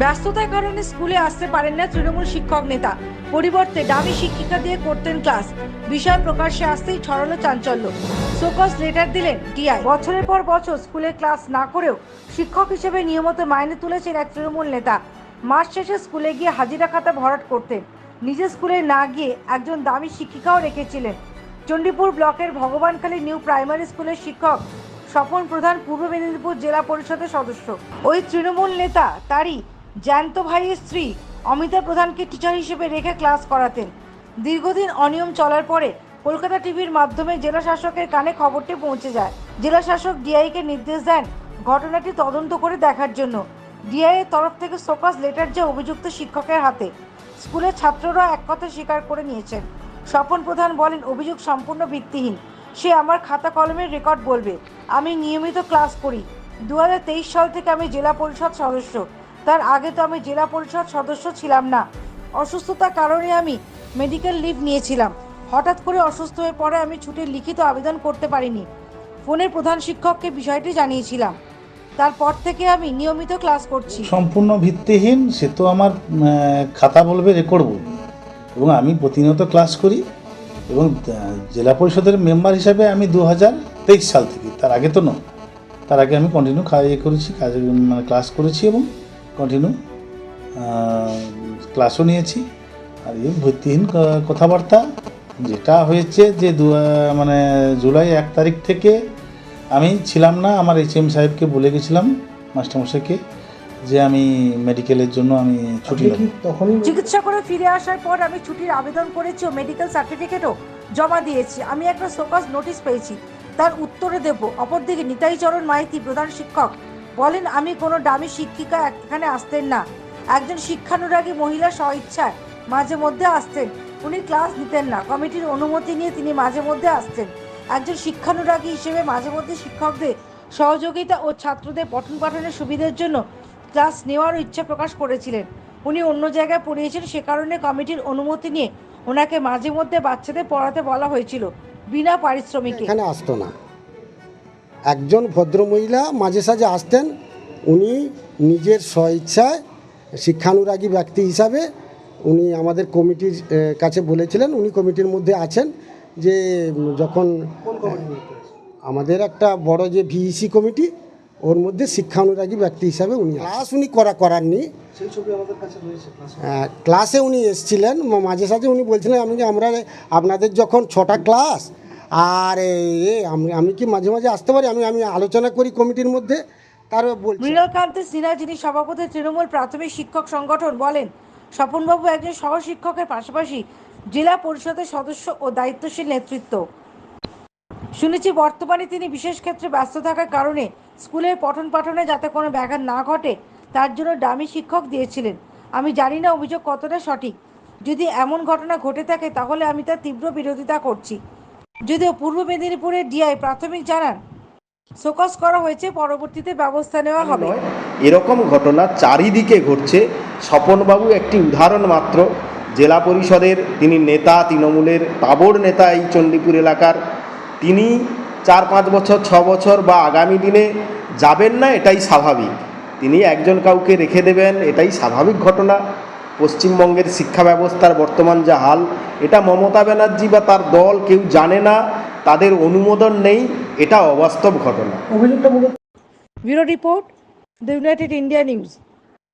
ব্যস্ততার কারণে স্কুলে আসতে পারেন না তৃণমূল শিক্ষক নেতা। পরিবর্তে দামি শিক্ষিকা দিয়ে করতেন ক্লাস। বিষয় প্রকাশ্যে আসতেই ছড়ালো চাঞ্চল্য। সোকস লেটার দিলেন ডিআই বছরের পর বছর স্কুলে ক্লাস না করেও শিক্ষক হিসেবে নিয়মিত মাইনে তুলেছেন এক তৃণমূল নেতা। মাস শেষে স্কুলে গিয়ে হাজিরা খাতা ভরাট করতেন। নিজের স্কুলে না গিয়ে একজন দামি শিক্ষিকাও রেখেছিলেন। চণ্ডীপুর ব্লকের ভগবানখালী নিউ প্রাইমারি স্কুলের শিক্ষক, স্বপন প্রধান পূর্ব মেদিনীপুর জেলা পরিষদের সদস্য। ওই তৃণমূল নেতা তারই জ্যান্ত ভাইয়ের স্ত্রী অমিতা প্রধানকে টিচার হিসেবে রেখে ক্লাস করাতেন। দীর্ঘদিন অনিয়ম চলার পরে কলকাতা টিভির মাধ্যমে জেলা শাসকের কানে খবরটি পৌঁছে যায়। জেলা শাসক ডিআইকে নির্দেশ দেন ঘটনাটি তদন্ত করে দেখার জন্য। ডিআই এর তরফ থেকে সোকাস লেটার যে অভিযুক্ত শিক্ষকের হাতে। স্কুলের ছাত্ররা এক কথা স্বীকার করে নিয়েছেন। স্বপন প্রধান বলেন, অভিযোগ সম্পূর্ণ ভিত্তিহীন। সে আমার খাতা কলমের রেকর্ড বলবে। আমি নিয়মিত ক্লাস করি। দু হাজার তেইশ সাল থেকে আমি জেলা পরিষদ সদস্য। তার আগে তো আমি জেলা পরিষদ সদস্য ছিলাম না। অসুস্থতার কারণে আমি মেডিকেল লিভ নিয়েছিলাম। হঠাৎ করে অসুস্থ হয়ে পড়ে আমি ছুটির লিখিত আবেদন করতে পারিনি। ফোনের প্রধান শিক্ষককে বিষয়টি জানিয়েছিলাম। তারপর থেকে আমি নিয়মিত ক্লাস করছি। সম্পূর্ণ ভিত্তিহীন, সে তো আমার খাতা বলবে রেকর্ড বলবে এবং আমি প্রতিনিয়ত ক্লাস করি এবং জেলা পরিষদের মেম্বার হিসাবে আমি দু হাজার তেইশ সাল থেকে, তার আগে তো নয়। তার আগে আমি কন্টিনিউ ইয়ে করেছি, কাজ মানে ক্লাস করেছি এবং কন্টিনিউ ক্লাসও নিয়েছি। আর এই ভিত্তিহীন কথাবার্তা যেটা হয়েছে যে দু মানে জুলাই এক তারিখ থেকে আমি ছিলাম না আমার এইচ এম সাহেবকে বলে গেছিলাম মাস্টারমশাইকে যে আমি মেডিকেলের জন্য আমি ছুটি নেব। তখনই চিকিৎসা করে ফিরে আসার পর আমি ছুটির আবেদন করেছি ও মেডিকেল সার্টিফিকেটও জমা দিয়েছি। আমি একটা সোকাস নোটিশ পেয়েছি। তার উত্তরে দেব অপরদিকে নিতাই চরণ মাইতি প্রধান শিক্ষক বলেন, আমি কোনো দামি শিক্ষিকা এখানে আসতেন না। একজন শিক্ষানুরাগী মহিলা স্বইচ্ছায় মাঝে মধ্যে আসতেন। উনি ক্লাস নিতেন না। কমিটির অনুমতি নিয়ে তিনি মাঝে মধ্যে আসতেন। একজন শিক্ষানুরাগী হিসেবে মাঝে মধ্যে শিক্ষকদের সহযোগিতা ও ছাত্রদের পঠন পাঠনের সুবিধার জন্য ক্লাস নেওয়ার ইচ্ছা প্রকাশ করেছিলেন। উনি অন্য জায়গায় পড়িয়েছেন, সে কারণে কমিটির অনুমতি নিয়ে ওনাকে মাঝে মধ্যে বাচ্চাদের পড়াতে বলা হয়েছিল, বিনা পারিশ্রমিকে। এখানে আসতো না। একজন ভদ্রমহিলা মাঝে সাঝে আসতেন উনি নিজের স্বইচ্ছায় শিক্ষানুরাগী ব্যক্তি হিসাবে উনি আমাদের কমিটির কাছে বলেছিলেন উনি কমিটির মধ্যে আছেন যে যখন আমাদের একটা বড় যে ভিইসি কমিটি ওর মধ্যে শিক্ষানুরাগী ব্যক্তি হিসাবে উনি ক্লাস উনি করা করাননি। হ্যাঁ, ক্লাসে উনি এসছিলেন মাঝে সাঝে উনি বলছিলেন আমি যে আমরা আপনাদের যখন ছটা ক্লাস আর আমি আমি কি মাঝে মাঝে আসতে পারি? আমি আমি আলোচনা করি কমিটির মধ্যে। তার বলছি। মৃণালকান্ত সিনহা, যিনি সভাপতি তৃণমূল প্রাথমিক শিক্ষক সংগঠন, বলেন, স্বপনবাবু একজন সহশিক্ষকের পাশাপাশি জেলা পরিষদের সদস্য ও দায়িত্বশীল নেতৃত্ব। শুনেছি, বর্তমানে তিনি বিশেষ ক্ষেত্রে ব্যস্ত থাকার কারণে স্কুলের পঠন পাঠনে যাতে কোনো ব্যাঘাত না ঘটে, তার জন্য ডামি শিক্ষক দিয়েছিলেন। আমি জানি না অভিযোগ কতটা সঠিক। যদি এমন ঘটনা ঘটে থাকে, তাহলে আমি তার তীব্র বিরোধিতা করছি। যদিও পূর্ব মেদিনীপুরের ডিআই প্রাথমিক জানান শোকস করা হয়েছে পরবর্তীতে ব্যবস্থা নেওয়া হবে। এরকম ঘটনা চারিদিকে ঘটছে। স্বপনবাবু একটি উদাহরণ মাত্র। জেলা পরিষদের তিনি নেতা তৃণমূলের তাবড় নেতা এই চণ্ডীপুর এলাকার। তিনি চার পাঁচ বছর ছ বছর বা আগামী দিনে যাবেন না এটাই স্বাভাবিক। তিনি একজন কাউকে রেখে দেবেন এটাই স্বাভাবিক ঘটনা। পশ্চিমবঙ্গের শিক্ষা ব্যবস্থার বর্তমান যা হাল এটা মমতা ব্যানার্জি বা তার দল কেউ জানে না তাদের অনুমোদন নেই এটা অবাস্তব ঘটনা। Bureau report the United India News.